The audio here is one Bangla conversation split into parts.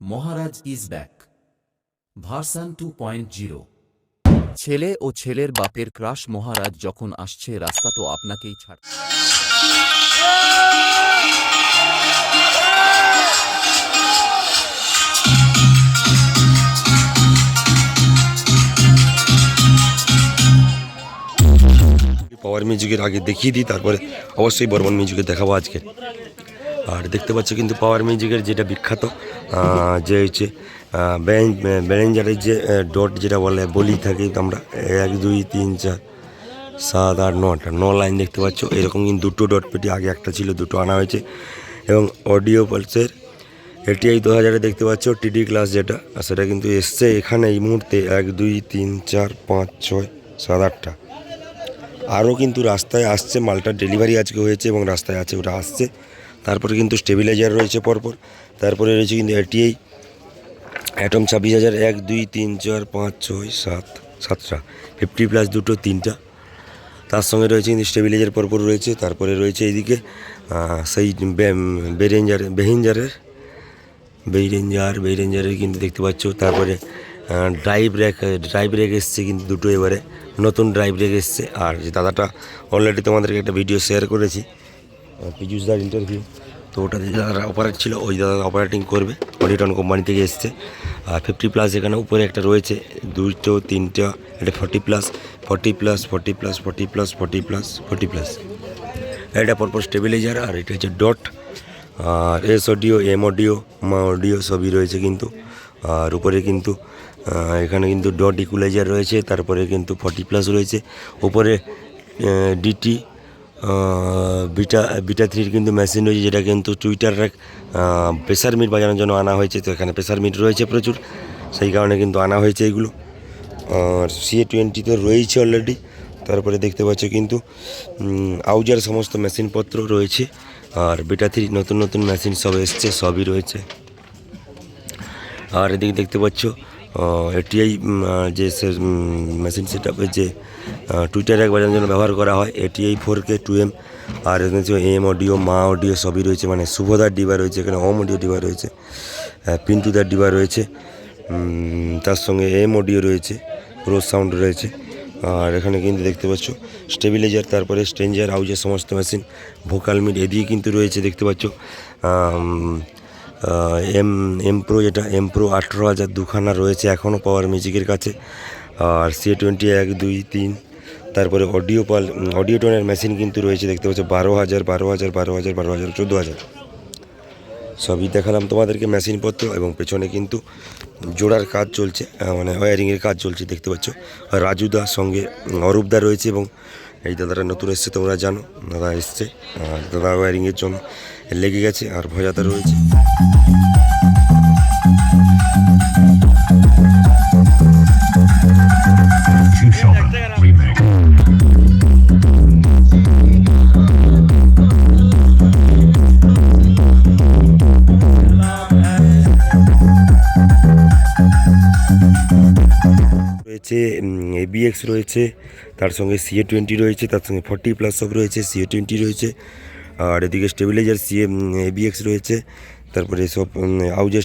Maharaj is back. Version two point zero. ছেলে ও ছেলের বাপের ক্রাশ মহারাজ যখন আসছে রাস্তা তো আপনাকেই ছাড় পাওয়ার মিউজিকের আগে দেখিয়ে দিই তারপরে অবশ্যই বর্মন মিউজিকে দেখাবো আজকে। আর দেখতে পাচ্ছ কিন্তু পাওয়ার মিউজিকের যেটা বিখ্যাত যে হচ্ছে ব্যারেঞ্জারের যে ডট যেটা বলে, বলি থাকি আমরা, এক, দুই, তিন, চার, সাত, আট নটা ন লাইন দেখতে পাচ্ছ। এরকম কিন্তু দুটো ডট পেটি, আগে একটা ছিল, দুটো আনা হয়েছে। এবং অডিও পালসের এটিআই দু হাজারে দেখতে পাচ্ছ, টিডি ক্লাস যেটা সেটা কিন্তু এসছে এখানে এই মুহূর্তে, এক, দুই, তিন, চার, পাঁচ, ছয়, সাত, আটটা। আরও কিন্তু রাস্তায় আসছে, মালটার ডেলিভারি আজকে হয়েছে এবং রাস্তায় আছে, ওটা আসছে। তারপরে কিন্তু স্টেবিলাইজার রয়েছে পরপর। তারপরে রয়েছে কিন্তু এটিআই অ্যাটম ছাব্বিশ হাজার, এক, দুই, তিন, চার, পাঁচ, ছয়, সাত, সাতটা। ফিফটি প্লাস দুটো, তিনটা। তার সঙ্গে রয়েছে কিন্তু স্টেবিলাইজার পরপর রয়েছে। তারপরে রয়েছে এইদিকে সেই বেরেঞ্জার, বেহেঞ্জারের বেইরেঞ্জার বেইরেঞ্জারের কিন্তু দেখতে পাচ্ছ। তারপরে ড্রাইভ র্যাক ড্রাইভ র্যাক এসছে কিন্তু দুটো এবারে। নতুন ড্রাইভ র্যাক এসছে। আর যে দাদাটা অলরেডি তোমাদেরকে একটা ভিডিও শেয়ার করেছি। পিজুসদার ইন্টারভিউ তো ওটা যে দাদারা অপারেট ছিল, ওই দাদা অপারেটিং করবে। অডিটন কোম্পানি থেকে এসছে। আর ফিফটি প্লাস এখানে উপরে একটা রয়েছে। দুটো, তিনটা, এটা forty plus forty plus forty plus forty plus forty plus forty plus এটা পরপর স্টেবিলাইজার আর এটা হচ্ছে ডট আর এস অডিও এম অডিও মা অডিও সবই রয়েছে কিন্তু। আর উপরে কিন্তু এখানে কিন্তু ডট ইকুলাইজার রয়েছে। তারপরে কিন্তু ফর্টি প্লাস রয়েছে। উপরে ডিটি বিটা বিটা থ্রির কিন্তু মেশিন রয়েছে যেটা কিন্তু টুইটার প্রেসার মিট বাজানোর জন্য আনা হয়েছে। তো এখানে প্রেসার মিট রয়েছে প্রচুর। সেই কারণে কিন্তু আনা হয়েছে এগুলো। আর সিএ টোয়েন্টি তো রয়েছে অলরেডি তারপরে দেখতে পাচ্ছ কিন্তু আউজার সমস্ত মেশিনপত্র রয়েছে। আর বিটা থ্রি নতুন নতুন মেশিন সব এসছে, সবই রয়েছে। আর এদিকে দেখতে পাচ্ছ এটিআই যে মেশিন সেট আপের যে টুইটার এক বাজানোর জন্য ব্যবহার করা হয় ATI four K two M আর এম অডিও মা অডিও সবই রয়েছে মানে শুভদার ডিবা রয়েছে, এখানে হোম অডিও ডিবা রয়েছে পিন্টুদার ডিবা রয়েছে তার সঙ্গে এম অডিও রয়েছে রোজ সাউন্ড রয়েছে, আর এখানে কিন্তু দেখতে পাচ্ছ স্টেবিলাইজার তারপরে স্ট্রেঞ্জার হাউজের সমস্ত মেশিন ভোকাল মিট এদিকে কিন্তু রয়েছে, দেখতে পাচ্ছ এম এম প্রো যেটা এম প্রো আঠেরো হাজার দুখানা রয়েছে এখনও পাওয়ার মিউজিকের কাছে। আর সি টোয়েন্টি এক, দুই, তিন, তারপরে অডিও পাল অডিও টোনের মেশিন কিন্তু রয়েছে, দেখতে পাচ্ছ, বারো হাজার বারো হাজার বারো হাজার বারো হাজার, চোদ্দ হাজার। সবই দেখালাম তোমাদেরকে মেশিনপত্র এবং পেছনে কিন্তু জোড়ার কাজ চলছে মানে ওয়ারিংয়ের কাজ চলছে, দেখতে পাচ্ছ। আর রাজুদা সঙ্গে অরূপদা রয়েছে এবং এই দাদাটা নতুন এসছে, তোমরা জানো, দাদা এসছে দাদা ওয়ারিংয়ের জন্য লেগে গেছে, আর ভজাদা রয়েছে। রয়েছে এবিএক্স রয়েছে, তার সঙ্গে সিএ টোয়েন্টি রয়েছে, তার সঙ্গে ফর্টি প্লাস সব রয়েছে সিএ টোয়েন্টি রয়েছে, আর এদিকে স্টেবিলাইজার সিএ এবিএক্স রয়েছে, তারপরে সব আউজার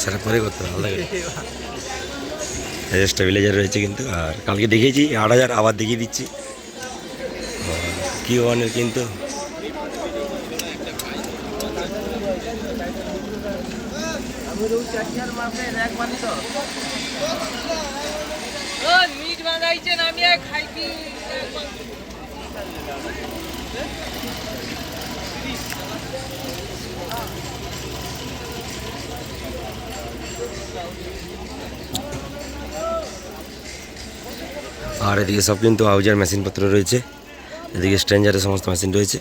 সেটা পরে করতে হবে আলাদা করে স্টেবিলাইজার রয়েছে কিন্তু আর কালকে দেখিয়েছি আট হাজার আবার দেখিয়ে দিচ্ছি। কি ওয়ানের কিন্তু? ও মিট আর এদিকে সব কিন্তু আউজার মেশিনপত্র রয়েছে। এদিকে স্ট্রেঞ্জারের সমস্ত মেশিন রয়েছে।